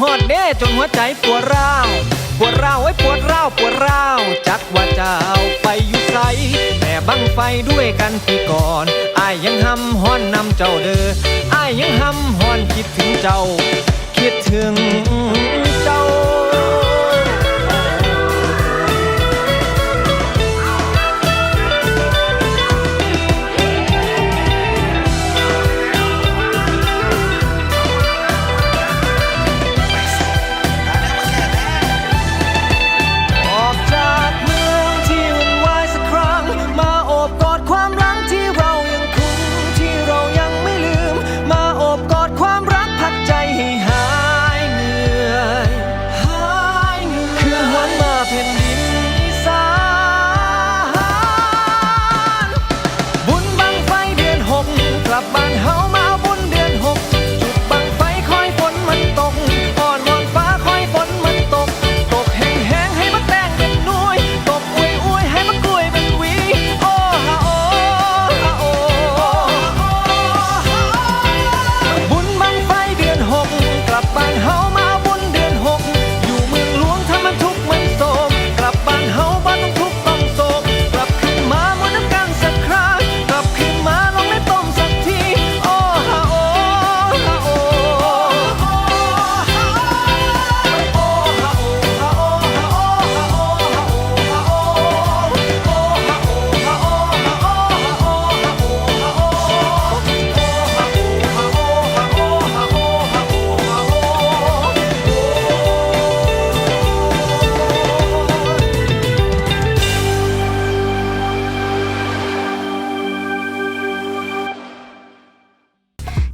ฮอดเด้จนหัวใจปวดร้าว ปวดร้าวไอ้ปวดร้าวปวดร้าวจักว่าเจ้าไปอยู่ไสแม่บังไฟด้วยกันพี่ก่อนอายยังห้ำฮ้อนนำเจ้าเด้ออายยังห้ำฮ้อนคิดถึงเจ้า คิดถึง